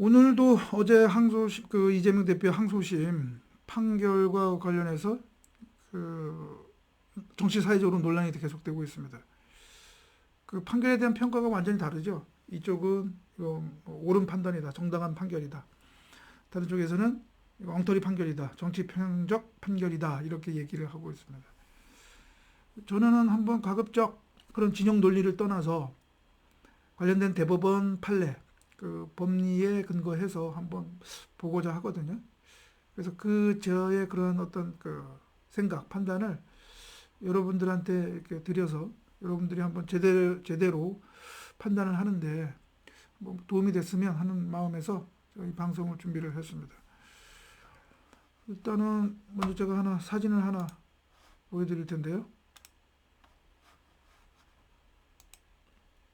오늘도 어제 항소심 그 이재명 대표 항소심 판결과 관련해서 그 정치 사회적으로 논란이 계속되고 있습니다. 그 판결에 대한 평가가 완전히 다르죠. 이쪽은 이거 뭐 옳은 판단이다, 정당한 판결이다. 다른 쪽에서는 엉터리 판결이다, 정치 편적 판결이다 이렇게 얘기를 하고 있습니다. 저는 한번 가급적 그런 진영 논리를 떠나서 관련된 대법원 판례, 그 법리에 근거해서 한번 보고자 하거든요. 그래서 그 저의 그런 어떤 그 생각, 판단을 여러분들한테 이렇게 드려서 여러분들이 한번 제대로, 제대로 판단을 하는데 뭐 도움이 됐으면 하는 마음에서 이 방송을 준비를 했습니다. 일단은 먼저 제가 하나 사진을 하나 보여드릴 텐데요.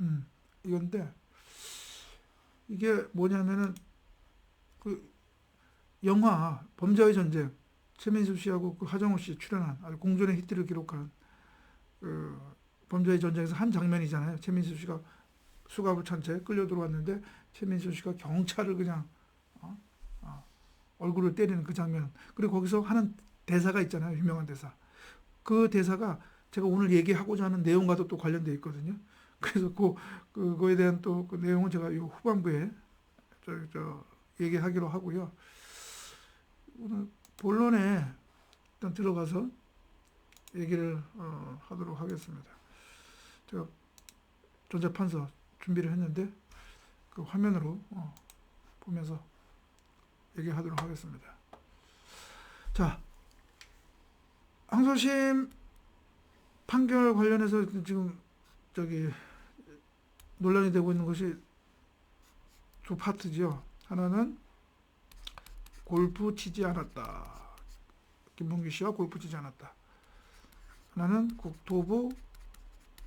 음, 이건데 이게 뭐냐면은 그 영화 범죄의 전쟁 최민수 씨하고 그 하정우 씨 출연한 아주 공존의 히트를 기록한 그 범죄의 전쟁에서 한 장면이잖아요. 최민수 씨가 수갑을 찬 채 끌려 들어왔는데 최민수 씨가 경찰을 그냥 어? 어, 얼굴을 때리는 그 장면. 그리고 거기서 하는 대사가 있잖아요. 유명한 대사. 그 대사가 제가 오늘 얘기하고자 하는 내용과도 또 관련돼 있거든요. 그래서 그 그거에 대한 또 그 내용은 제가 이 후반부에 저, 저 얘기하기로 하고요. 오늘 본론에 일단 들어가서 얘기를 어, 하도록 하겠습니다. 제가 전자판서 준비를 했는데 그 화면으로 어, 보면서 얘기하도록 하겠습니다. 자, 항소심 판결 관련해서 지금 저기 논란이 되고 있는 것이 두 파트죠. 하나는 골프 치지 않았다. 김문기 씨와 골프 치지 않았다. 하나는 국토부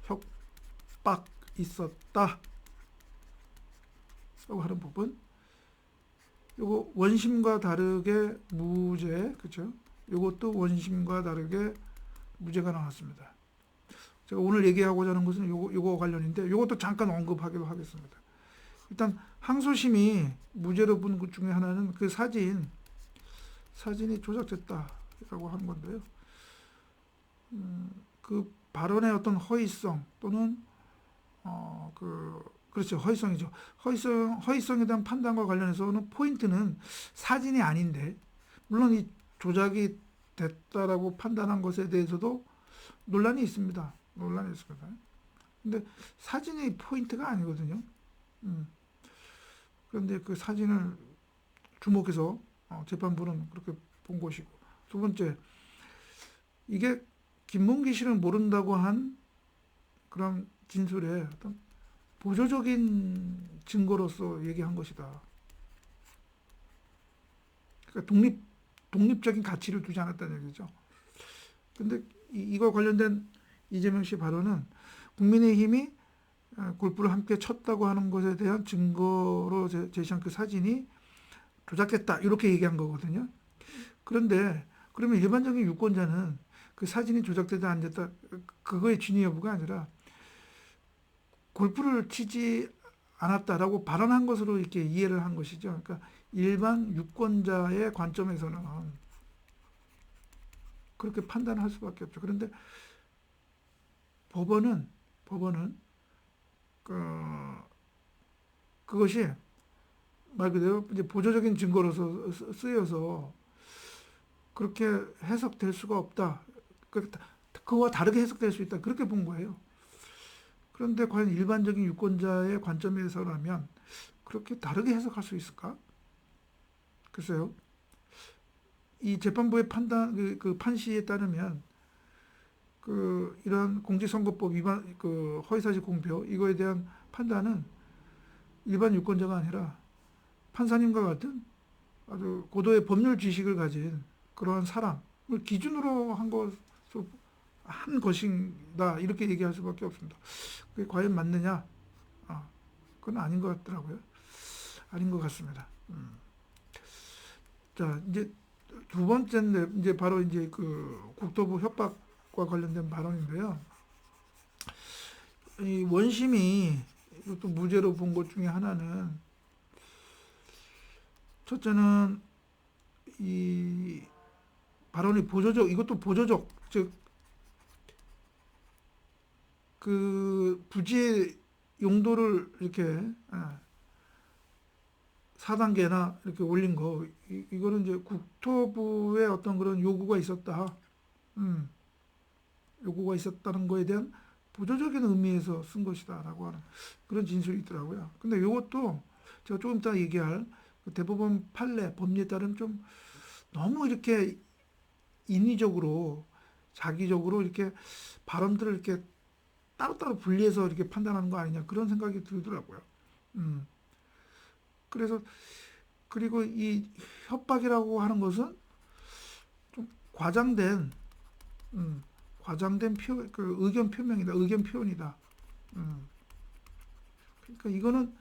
협박 있었다. 라고 하는 부분. 요거 원심과 다르게 무죄, 그죠? 요것도 원심과 다르게 무죄가 나왔습니다. 제가 오늘 얘기하고자 하는 것은 요거, 요거 관련인데 요것도 잠깐 언급하기로 하겠습니다. 일단 항소심이 무죄로 본 것 중에 하나는 그 사진 사진이 조작됐다라고 하는 건데요. 음, 그 발언의 어떤 허위성 또는 어 그 그렇죠 허위성이죠. 허위성 허위성에 대한 판단과 관련해서는 포인트는 사진이 아닌데 물론 이 조작이 됐다라고 판단한 것에 대해서도 논란이 있습니다. 논란이 있습니다. 근데 사진이 포인트가 아니거든요. 음. 그런데 그 사진을 주목해서 어, 재판부는 그렇게 본 것이고 두 번째 이게 김문기 씨를 모른다고 한 그런 진술의 어떤 보조적인 증거로서 얘기한 것이다. 그러니까 독립 독립적인 가치를 두지 않았다는 얘기죠. 근데 이, 이거 관련된 이재명 씨 발언은 국민의힘이 어, 골프를 함께 쳤다고 하는 것에 대한 증거로 제시한 그 사진이 조작됐다 이렇게 얘기한 거거든요. 그런데 그러면 일반적인 유권자는 그 사진이 조작되다 안 됐다 그거의 진위 여부가 아니라 골프를 치지 않았다라고 발언한 것으로 이렇게 이해를 한 것이죠. 그러니까 일반 유권자의 관점에서는 그렇게 판단할 수밖에 없죠. 그런데 법원은 법원은 그 그것이 말 그대로 이제 보조적인 증거로서 쓰여서 그렇게 해석될 수가 없다. 그와 다르게 해석될 수 있다. 그렇게 본 거예요. 그런데 과연 일반적인 유권자의 관점에서라면 그렇게 다르게 해석할 수 있을까? 글쎄요. 이 재판부의 판단 그, 그 판시에 따르면 그 이런 공직선거법 위반 그 허위사실 공표 이거에 대한 판단은 일반 유권자가 아니라 판사님과 같은 아주 고도의 법률 지식을 가진 그러한 사람을 기준으로 한 것으로 한 것이다 이렇게 얘기할 수밖에 없습니다. 그게 과연 맞느냐? 아, 그건 아닌 것 같더라고요. 아닌 것 같습니다. 음. 자 이제 두 번째인데 이제 바로 이제 그 국토부 협박 과 관련된 발언인데요. 이 원심이 또 무죄로 본 것 중에 하나는 첫째는 이 발언이 보조적 이것도 보조적 즉 그 부지의 용도를 이렇게 예, 4단계나 이렇게 올린 거 이, 이거는 이제 국토부의 어떤 그런 요구가 있었다. 음. 요구가 있었다는 거에 대한 보조적인 의미에서 쓴 것이다라고 하는 그런 진술이 있더라고요. 근데 이것도 제가 조금 이따 얘기할 그 대법원 판례 법리에 따른 좀 너무 이렇게 인위적으로 자기적으로 이렇게 발언들을 이렇게 따로따로 분리해서 이렇게 판단하는 거 아니냐 그런 생각이 들더라고요. 음. 그래서 그리고 이 협박이라고 하는 것은 좀 과장된 음, 과장된 표, 그 의견 표명이다, 의견 표현이다. 음. 그러니까 이거는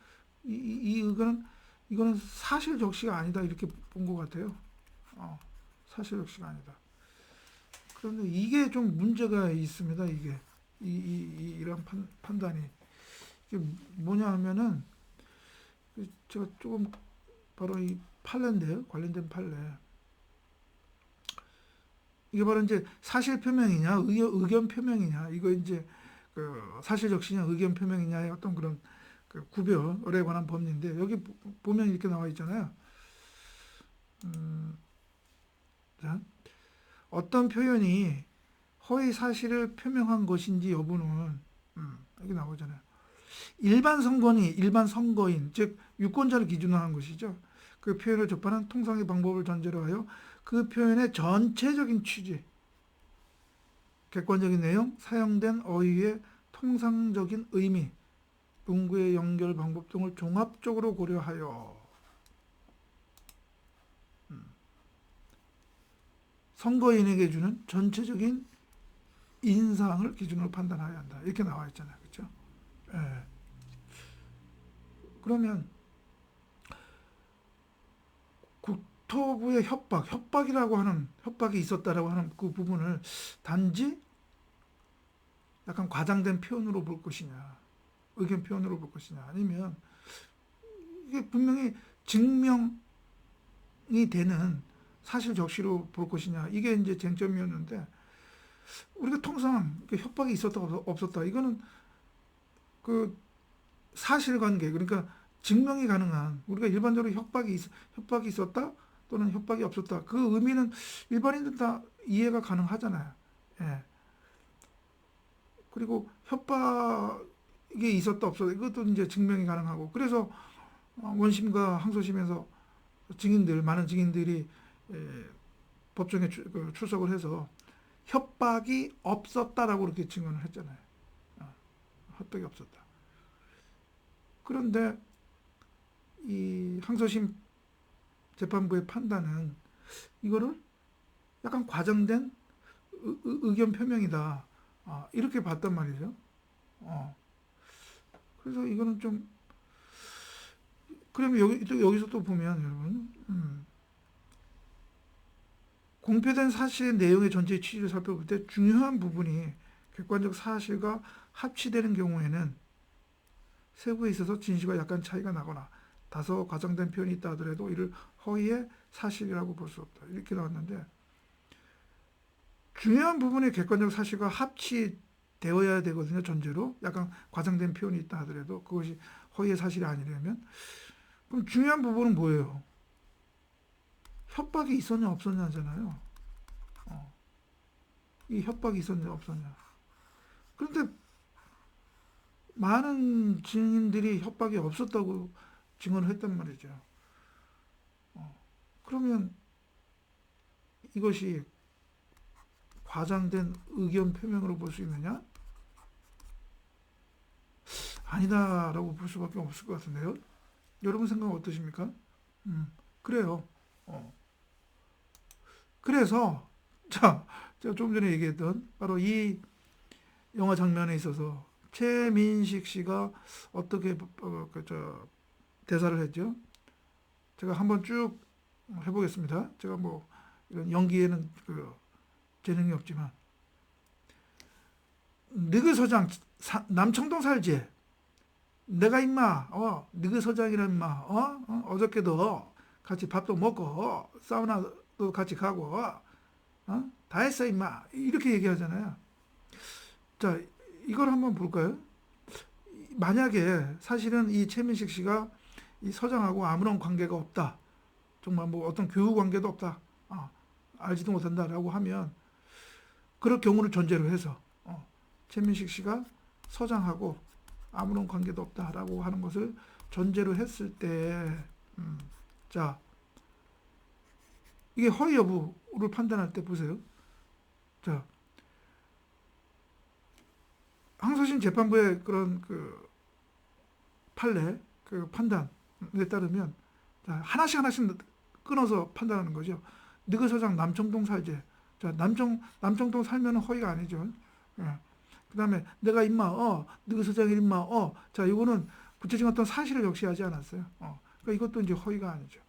이, 이, 이 의견은 이거는 사실 적시가 아니다 이렇게 본 것 같아요. 어, 사실 적시가 아니다. 그런데 이게 좀 문제가 있습니다. 이게 이, 이, 이 이런 판, 판단이 이게 뭐냐 하면은 그 제가 조금 바로 이 판례인데요. 관련된 판례. 이게 바로 이제 사실 표명이냐, 의견, 의견 표명이냐, 이거 이제 그 사실 적시냐, 의견 표명이냐의 어떤 그런 그 구별에 관한 법리인데 여기 보- 보면 이렇게 나와 있잖아요. 음, 자, 어떤 표현이 허위 사실을 표명한 것인지 여부는 음, 여기 나오잖아요. 일반 선거인이 일반 선거인 즉 유권자를 기준으로 하는 것이죠. 그 표현을 접하는 통상의 방법을 전제로 하여 그 표현의 전체적인 취지, 객관적인 내용, 사용된 어휘의 통상적인 의미, 문구의 연결 방법 등을 종합적으로 고려하여 음, 선거인에게 주는 전체적인 인상을 기준으로 판단해야 한다. 이렇게 나와 있잖아요. 그렇죠? 예. 그러면 국토부의 협박, 협박이라고 하는 협박이 있었다라고 하는 그 부분을 단지 약간 과장된 표현으로 볼 것이냐, 의견 표현으로 볼 것이냐, 아니면 이게 분명히 증명이 되는 사실 적시로 볼 것이냐, 이게 이제 쟁점이었는데 우리가 통상 협박이 있었다 없- 없었다. 이거는 그 사실관계 그러니까 증명이 가능한 우리가 일반적으로 협박이 있, 협박이 있었다 또는 협박이 없었다 그 의미는 일반인들 다 이해가 가능하잖아요. 예. 그리고 협박이 있었다 없었다 이것도 이제 증명이 가능하고 그래서 어, 원심과 항소심에서 증인들 많은 증인들이 예, 법정에 출, 그 출석을 해서 협박이 없었다라고 그렇게 증언을 했잖아요. 어, 협박이 없었다. 그런데 이 항소심 재판부의 판단은 이거를 약간 과장된 의, 의- 의견 표명이다. 아, 이렇게 봤단 말이죠. 어. 그래서 이거는 좀 그러면 여기 또 여기서 또 보면 여러분 음, 공표된 사실의 내용의 전체 취지를 살펴볼 때 중요한 부분이 객관적 사실과 합치되는 경우에는 세부에 있어서 진실과 약간 차이가 나거나 다소 과장된 표현이 있다 하더라도 이를 허위의 사실이라고 볼 수 없다. 이렇게 나왔는데 중요한 부분이 객관적 사실과 합치되어야 되거든요. 전제로 약간 과장된 표현이 있다 하더라도 그것이 허위의 사실이 아니려면 그럼 중요한 부분은 뭐예요? 협박이 있었냐 없었냐잖아요. 어. 이 협박이 있었냐 없었냐. 그런데 많은 증인들이 협박이 없었다고 증언을 했단 말이죠. 어. 그러면 이것이 과장된 의견 표명으로 볼 수 있느냐? 아니다라고 볼 수밖에 없을 것 같은데요. 여러분 생각은 어떠십니까? 음, 그래요. 어. 그래서 자, 제가 조금 전에 얘기했던 바로 이 영화 장면에 있어서 최민식 씨가 어떻게 어, 그, 저, 대사를 했죠? 제가 한번 쭉 해보겠습니다. 제가 뭐 이런 연기에는 그 재능이 없지만 느그 서장 사- 남청동 살지? 내가 임마 어 느그 서장이란 임마 어? 어? 어저께도 같이 밥도 먹고 사우나도 같이 가고 어? 다 했어 임마 이렇게 얘기하잖아요. 자 이걸 한번 볼까요? 만약에 사실은 이 최민식 씨가 이 서장하고 아무런 관계가 없다. 정말 뭐 어떤 교우 관계도 없다. 어, 알지도 못한다라고 하면 그럴 경우를 전제로 해서 어, 최민식 씨가 서장하고 아무런 관계도 없다라고 하는 것을 전제로 했을 때, 음, 자, 이게 허위 여부를 판단할 때 보세요. 자, 항소심 재판부의 그런 그 판례, 그 판단에 따르면 자, 하나씩 하나씩 끊어서 판단하는 거죠. 너그 서장 남청동 살제. 자, 남청 남청동 살면 허위가 아니죠. 예. 그 다음에 내가 임마 어, 너그 서장 임마 어. 자, 이거는 구체적인 어떤 사실을 적시하지 않았어요. 어. 그러니까 이것도 이제 허위가 아니죠.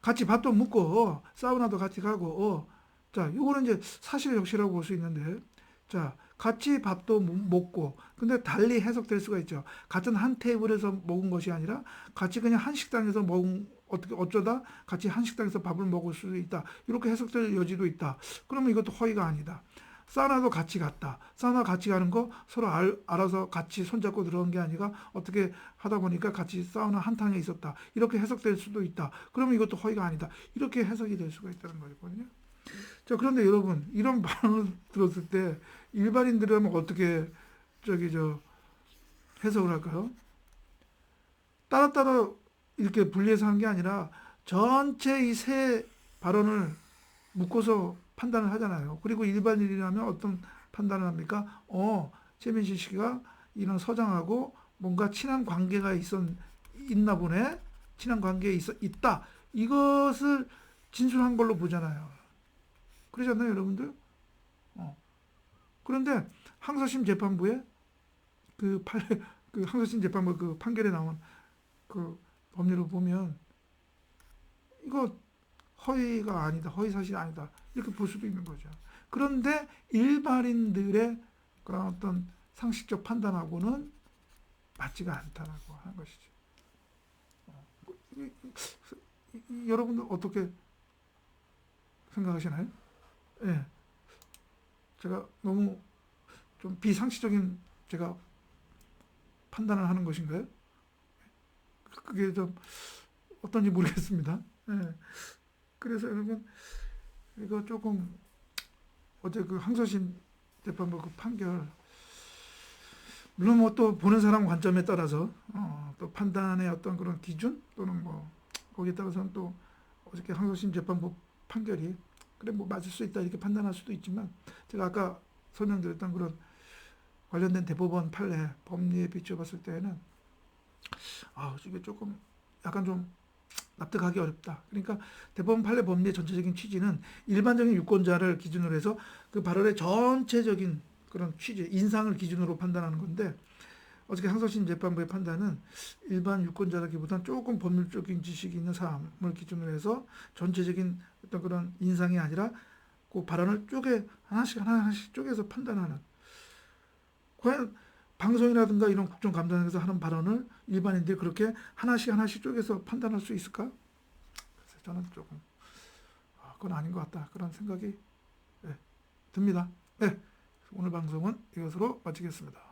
같이 밥도 먹고 어, 사우나도 같이 가고 어. 자, 이거는 이제 사실을 적시라고 볼 수 있는데 자, 같이 밥도 먹고 근데 달리 해석될 수가 있죠. 같은 한 테이블에서 먹은 것이 아니라 같이 그냥 한 식당에서 먹은 어떻게 어쩌다 같이 한 식당에서 밥을 먹을 수도 있다. 이렇게 해석될 여지도 있다. 그러면 이것도 허위가 아니다. 사우나도 같이 갔다. 사우나 같이 가는 거 서로 알, 알아서 같이 손잡고 들어온 게 아니라 어떻게 하다 보니까 같이 사우나 한 탕에 있었다. 이렇게 해석될 수도 있다. 그러면 이것도 허위가 아니다. 이렇게 해석이 될 수가 있다는 거거든요. 자, 그런데 여러분, 이런 반응을 들었을 때 일반인들은 어떻게 저기 저 해석을 할까요? 따로따로 이렇게 분리해서 한게 아니라 전체 이 세 발언을 묶어서 판단을 하잖아요. 그리고 일반인이라면 어떤 판단을 합니까? 어, 최민식 씨가 이런 서장하고 뭔가 친한 관계가 있었, 있나 보네? 친한 관계에 있, 있다. 이것을 진술한 걸로 보잖아요. 그러지 않나요, 여러분들? 어. 그런데 항소심 재판부에 그 판, 그 항소심 재판부 그 판결에 나온 그 법률을 보면 이거 허위가 아니다, 허위 사실이 아니다 이렇게 볼 수도 있는 거죠. 그런데 일반인들의 그런 어떤 상식적 판단하고는 맞지가 않다라고 하는 것이죠. 어, 여러분들 어떻게 생각하시나요? 예. 제가 너무 좀 비상식적인 제가 판단을 하는 것인가요? 그게 좀 어떤지 모르겠습니다. 예. 그래서 여러분 이거 조금 어제 그 항소심 재판부 그 판결 물론 뭐 또 보는 사람 관점에 따라서 어, 또 판단의 어떤 그런 기준 또는 뭐 거기에 따라서는 또 어저께 항소심 재판부 판결이 그래 뭐 맞을 수 있다 이렇게 판단할 수도 있지만 제가 아까 설명드렸던 그런 관련된 대법원 판례 법리에 비춰봤을 때는 아 이게 조금 약간 좀 납득하기 어렵다. 그러니까 대법원 판례 법리의 전체적인 취지는 일반적인 유권자를 기준으로 해서 그 발언의 전체적인 그런 취지, 인상을 기준으로 판단하는 건데 어저께 항소심 재판부의 판단은 일반 유권자라기보다는 조금 법률적인 지식이 있는 사람을 기준으로 해서 전체적인 어떤 그런 인상이 아니라 그 발언을 쪼개 하나씩 하나씩 쪼개서 판단하는 과연 방송이라든가 이런 국정감사에서 하는 발언을 일반인들이 그렇게 하나씩 하나씩 쪼개서 판단할 수 있을까? 그래서 저는 조금 아, 그건 아닌 것 같다 그런 생각이 네, 듭니다. 네, 오늘 방송은 이것으로 마치겠습니다.